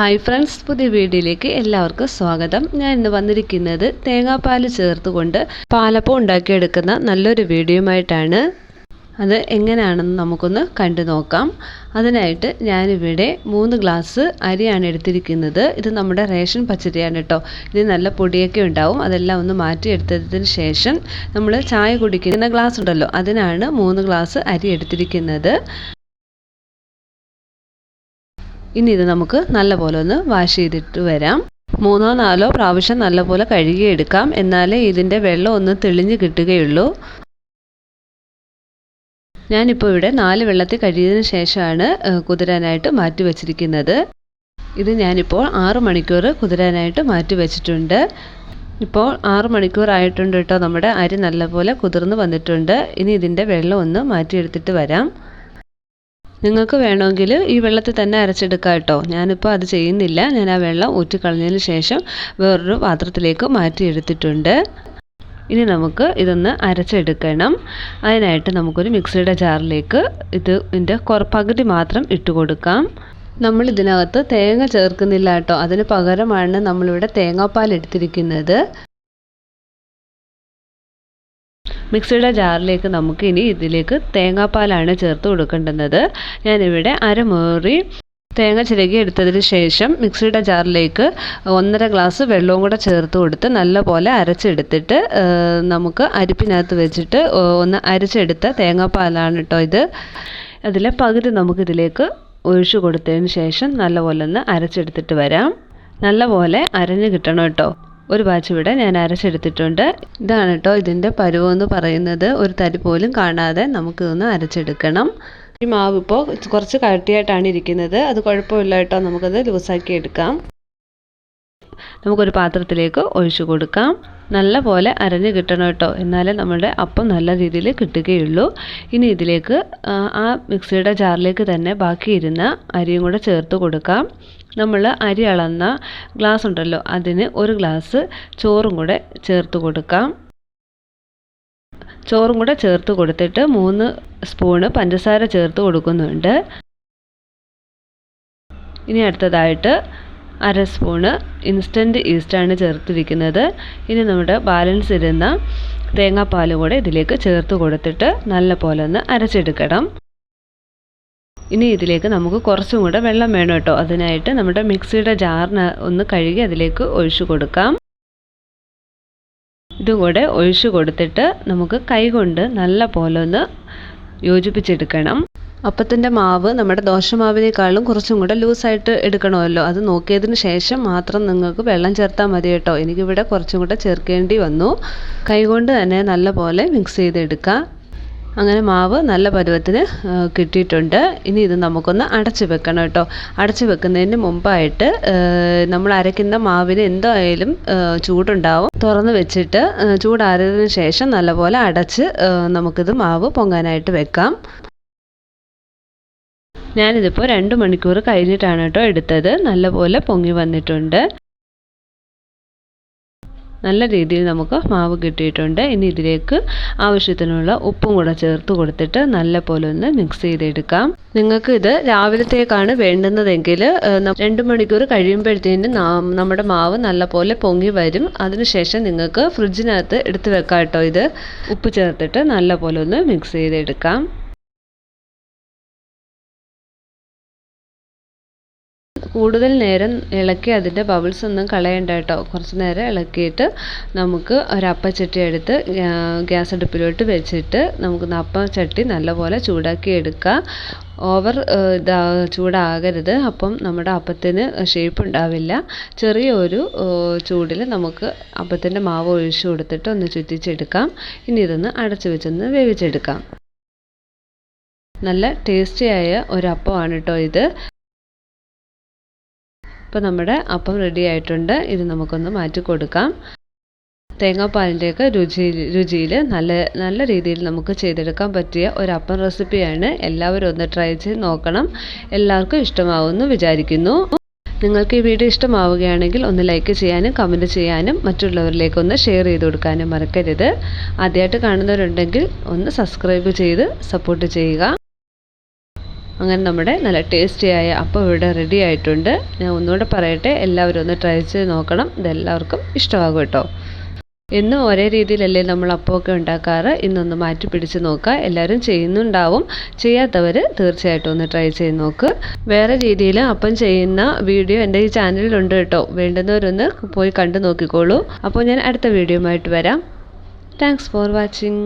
Hi friends പുതിയ വീഡിയോയിലേക്ക് എല്ലാവർക്കും സ്വാഗതം. ഞാൻ ഇന്ന് വന്നിരിക്കുന്നത് തേങ്ങാപ്പാൽ ചേർത്തുകൊണ്ട് പാലപ്പം ഉണ്ടാക്കിയെടുക്കുന്ന നല്ലൊരു വീഡിയോയുമായിട്ടാണ്. അത് എങ്ങനെയാണെന്ന് നമുക്കൊന്ന് കണ്ടു നോക്കാം. അതിനായിട്ട് ഞാനിവിടെ മൂന്ന് ഗ്ലാസ് അരിയാണ് എടുത്തിരിക്കുന്നത്. ഇത് നമ്മുടെ റേഷൻ പച്ചരിയാണ് കേട്ടോ. ഇത് നല്ല പൊടിയൊക്കെ ഉണ്ടാവും. അതെല്ലാം ഒന്ന് മാറ്റിയെടുത്തതിന് ശേഷം നമ്മൾ ചായ കുടിക്കുന്ന ഗ്ലാസ് ഉണ്ടല്ലോ അതിനാണ് മൂന്ന് ഗ്ലാസ് അരി എടുത്തിരിക്കുന്നത്. ഇനി ഇത് നമുക്ക് നല്ലപോലെ ഒന്ന് വാഷ് ചെയ്തിട്ട് വരാം. മൂന്നോ നാലോ പ്രാവശ്യം നല്ലപോലെ കഴുകിയെടുക്കാം എന്നാലേ ഇതിന്റെ വെള്ളം ഒന്ന് തെളിഞ്ഞ് കിട്ടുകയുള്ളൂ. ഞാനിപ്പോൾ ഇവിടെ നാല് വെള്ളത്തിൽ കഴുകിയതിന് ശേഷമാണ് കുതിരാനായിട്ട് മാറ്റി വച്ചിരിക്കുന്നത്. ഇത് ഞാനിപ്പോൾ ആറ് മണിക്കൂർ കുതിരാനായിട്ട് മാറ്റി വെച്ചിട്ടുണ്ട്. ഇപ്പോൾ ആറ് മണിക്കൂർ ആയിട്ടുണ്ട് കേട്ടോ. നമ്മുടെ അരി നല്ലപോലെ കുതിർന്ന് വന്നിട്ടുണ്ട്. ഇനി ഇതിന്റെ വെള്ളം ഒന്ന് മാറ്റിയെടുത്തിട്ട് വരാം. നിങ്ങൾക്ക് വേണമെങ്കിൽ ഈ വെള്ളത്തിൽ തന്നെ അരച്ചെടുക്കാം കേട്ടോ. ഞാനിപ്പോൾ അത് ചെയ്യുന്നില്ല. ഞാൻ ആ വെള്ളം ഊറ്റിക്കളഞ്ഞതിന് ശേഷം വേറൊരു പാത്രത്തിലേക്ക് മാറ്റിയെടുത്തിട്ടുണ്ട് ഇനി നമുക്ക് ഇതൊന്ന് അരച്ചെടുക്കണം. അതിനായിട്ട് നമുക്കൊരു മിക്സിയുടെ ജാറിലേക്ക് ഇത് ഇതിന്റെ പകുതി മാത്രം ഇട്ട് കൊടുക്കാം. നമ്മൾ ഇതിനകത്ത് തേങ്ങ ചേർക്കുന്നില്ല കേട്ടോ. അതിന് പകരമാണ് നമ്മളിവിടെ തേങ്ങാപ്പാൽ എടുത്തിരിക്കുന്നത്. മിക്സിയുടെ ജാറിലേക്ക് നമുക്ക് ഇനി ഇതിലേക്ക് തേങ്ങാപ്പാലാണ് ചേർത്ത് കൊടുക്കേണ്ടുന്നത്. ഞാനിവിടെ അരമേറി തേങ്ങ ചിരകി എടുത്തതിന് ശേഷം മിക്സിയുടെ ജാറിലേക്ക് ഒന്നര ഗ്ലാസ് വെള്ളവും കൂടെ ചേർത്ത് കൊടുത്ത് നല്ലപോലെ അരച്ചെടുത്തിട്ട് നമുക്ക് അരിപ്പിനകത്ത് വെച്ചിട്ട് ഒന്ന് അരച്ചെടുത്ത തേങ്ങാപ്പാലാണ് കേട്ടോ ഇത്. അതിലെ പകുതി നമുക്കിതിലേക്ക് ഒഴിച്ചു കൊടുത്തതിന് ശേഷം നല്ലപോലെ ഒന്ന് അരച്ചെടുത്തിട്ട് വരാം. നല്ലപോലെ അരഞ്ഞ് കിട്ടണം കേട്ടോ. ഒരു ബാച്ച് ഇവിടെ ഞാൻ അരച്ചെടുത്തിട്ടുണ്ട്. ഇതാണ് കേട്ടോ ഇതിന്റെ പരുവെന്ന് പറയുന്നത്. ഒരു തരി പോലും കാണാതെ നമുക്കിതൊന്ന് അരച്ചെടുക്കണം. ഈ മാവ് ഇപ്പോൾ കുറച്ച് കട്ടിയായിട്ടാണ് ഇരിക്കുന്നത്. അത് കുഴപ്പമില്ല കേട്ടോ നമുക്കത് ലൂസാക്കി എടുക്കാം. നമുക്കൊരു പാത്രത്തിലേക്ക് ഒഴിച്ചു കൊടുക്കാം. നല്ല പോലെ അരഞ്ഞ് കിട്ടണം കേട്ടോ. എന്നാലേ നമ്മുടെ അപ്പം നല്ല രീതിയിൽ കിട്ടുകയുള്ളൂ. ഇനി ഇതിലേക്ക് ആ മിക്സിയുടെ ജാറിലേക്ക് തന്നെ ബാക്കിയിരുന്ന അരിയും കൂടെ ചേർത്ത് കൊടുക്കാം. നമ്മൾ അരി അളന്ന ഗ്ലാസ് ഉണ്ടല്ലോ അതിന് ഒരു ഗ്ലാസ് ചോറും കൂടെ ചേർത്ത് കൊടുക്കാം. ചോറും കൂടെ ചേർത്ത് കൊടുത്തിട്ട് മൂന്ന് സ്പൂണ് പഞ്ചസാര ചേർത്ത് കൊടുക്കുന്നുണ്ട്. ഇനി അടുത്തതായിട്ട് അര സ്പൂണ് ഇൻസ്റ്റന്റ് ഈസ്റ്റാണ് ചേർത്തിരിക്കുന്നത്. ഇനി നമ്മുടെ ബാലൻസ് ഇരുന്ന തേങ്ങാപ്പാൽ കൂടെ ഇതിലേക്ക് ചേർത്ത് കൊടുത്തിട്ട് നല്ല പോലെ ഒന്ന് അരച്ചെടുക്കണം. ഇനി ഇതിലേക്ക് നമുക്ക് കുറച്ചും കൂടെ വെള്ളം വേണം കേട്ടോ. അതിനായിട്ട് നമ്മുടെ മിക്സിയുടെ ജാറിന് ഒന്ന് കഴുകി അതിലേക്ക് ഒഴിച്ചു കൊടുക്കാം. ഇതും കൂടെ ഒഴിച്ചു കൊടുത്തിട്ട് നമുക്ക് കൈകൊണ്ട് നല്ല പോലെ ഒന്ന് യോജിപ്പിച്ചെടുക്കണം. അപ്പത്തിന്റെ മാവ് നമ്മുടെ ദോശമാവിനേക്കാളും കുറച്ചും കൂടെ ലൂസായിട്ട് എടുക്കണമല്ലോ. അത് നോക്കിയതിന് ശേഷം മാത്രം നിങ്ങൾക്ക് വെള്ളം ചേർത്താൽ മതി കേട്ടോ. എനിക്കിവിടെ കുറച്ചും കൂടെ ചേർക്കേണ്ടി വന്നു. കൈകൊണ്ട് തന്നെ നല്ലപോലെ മിക്സ് ചെയ്തെടുക്കുക അങ്ങനെ മാവ് നല്ല പരുവത്തിന് കിട്ടിയിട്ടുണ്ട്. ഇനി ഇത് നമുക്കൊന്ന് അടച്ചു വെക്കണം കേട്ടോ. അടച്ചു വെക്കുന്നതിന് മുമ്പായിട്ട് നമ്മൾ അരയ്ക്കുന്ന മാവിന് എന്തായാലും ചൂടുണ്ടാവും. തുറന്ന് വെച്ചിട്ട് ചൂടാറിയതിന് ശേഷം നല്ലപോലെ അടച്ച് നമുക്കിത് മാവ് പൊങ്ങാനായിട്ട് വെക്കാം. ഞാനിതിപ്പോൾ രണ്ട് മണിക്കൂർ കഴിഞ്ഞിട്ടാണ് കേട്ടോ എടുത്തത്. നല്ലപോലെ പൊങ്ങി വന്നിട്ടുണ്ട്. നല്ല രീതിയിൽ നമുക്ക് മാവ് കിട്ടിയിട്ടുണ്ട്. ഇനി ഇതിലേക്ക് ആവശ്യത്തിനുള്ള ഉപ്പും കൂടെ ചേർത്ത് കൊടുത്തിട്ട് നല്ല പോലെ ഒന്ന് മിക്സ് ചെയ്തെടുക്കാം. നിങ്ങൾക്ക് ഇത് രാവിലത്തേക്കാണ് വേണ്ടുന്നതെങ്കിൽ രണ്ട് മണിക്കൂർ കഴിയുമ്പോഴത്തേനും നമ്മുടെ മാവ് നല്ല പോലെ പൊങ്ങി വരും. അതിനുശേഷം നിങ്ങൾക്ക് ഫ്രിഡ്ജിനകത്ത് എടുത്ത് വെക്കാം കേട്ടോ ഇത്. ഉപ്പ് ചേർത്തിട്ട് നല്ല പോലെ ഒന്ന് മിക്സ് ചെയ്തെടുക്കാം. കൂടുതൽ നേരം ഇളക്കി അതിന്റെ ബബിൾസ് ഒന്നും കളയണ്ട കേട്ടോ. കുറച്ച് നേരം ഇളക്കിയിട്ട് നമുക്ക് ഒരു അപ്പച്ചട്ടി എടുത്ത് ഗ്യാസ് അടുപ്പിലോട്ട് വെച്ചിട്ട് നമുക്ക് അപ്പച്ചട്ടി നല്ലപോലെ ചൂടാക്കി എടുക്കുക ഓവർ ഇതാ ചൂടാകരുത്. അപ്പം നമ്മുടെ അപ്പത്തിന് ഷേപ്പ് ഉണ്ടാവില്ല. ചെറിയൊരു ചൂടിൽ നമുക്ക് അപ്പത്തിന്റെ മാവ് ഒഴിച്ചു കൊടുത്തിട്ട് ഒന്ന് ചുറ്റിച്ചെടുക്കാം. ഇനി ഇതൊന്ന് അടച്ചു വെച്ചൊന്ന് വേവിച്ചെടുക്കാം. നല്ല ടേസ്റ്റിയായ ഒരു അപ്പമാണ് കേട്ടോ ഇത്. ഇപ്പോൾ നമ്മുടെ അപ്പം റെഡി ആയിട്ടുണ്ട്. ഇത് നമുക്കൊന്ന് മാറ്റി കൊടുക്കാം. തേങ്ങാപ്പാലിന്റെയൊക്കെ രുചി രുചിയിൽ നല്ല നല്ല രീതിയിൽ നമുക്ക് ചെയ്തെടുക്കാൻ പറ്റിയ ഒരു അപ്പം റെസിപ്പിയാണ്. എല്ലാവരും ഒന്ന് ട്രൈ ചെയ്ത് നോക്കണം. എല്ലാവർക്കും ഇഷ്ടമാവുമെന്ന് വിചാരിക്കുന്നു. നിങ്ങൾക്ക് ഈ വീഡിയോ ഇഷ്ടമാവുകയാണെങ്കിൽ ഒന്ന് ലൈക്ക് ചെയ്യാനും കമന്റ് ചെയ്യാനും മറ്റുള്ളവരിലേക്ക് ഒന്ന് ഷെയർ ചെയ്ത് കൊടുക്കാനും മറക്കരുത്. ആദ്യമായിട്ട് കാണുന്നവരുണ്ടെങ്കിൽ ഒന്ന് സബ്സ്ക്രൈബ് ചെയ്ത് സപ്പോർട്ട് ചെയ്യുക. അങ്ങനെ നമ്മുടെ നല്ല ടേസ്റ്റിയായ അപ്പം ഇവിടെ റെഡി ആയിട്ടുണ്ട്. ഞാൻ ഒന്നുകൂടെ പറയട്ടെ എല്ലാവരും ഒന്ന് ട്രൈ ചെയ്ത് നോക്കണം. ഇതെല്ലാവർക്കും ഇഷ്ടമാകും കേട്ടോ. എന്നും ഒരേ രീതിയിലല്ലേ നമ്മൾ അപ്പമൊക്കെ ഉണ്ടാക്കാറ്? ഇന്നൊന്ന് മാറ്റി പിടിച്ച് നോക്കുക. എല്ലാവരും ചെയ്യുന്നുണ്ടാവും. ചെയ്യാത്തവർ തീർച്ചയായിട്ടും ഒന്ന് ട്രൈ ചെയ്ത് നോക്ക്. വേറെ രീതിയിൽ അപ്പം ചെയ്യുന്ന വീഡിയോ എന്റെ ഈ ചാനലിലുണ്ട് കേട്ടോ. വേണ്ടുന്നവരൊന്ന് പോയി കണ്ടു നോക്കിക്കോളൂ. അപ്പോൾ ഞാൻ അടുത്ത വീഡിയോ ആയിട്ട് വരാം. Thanks for watching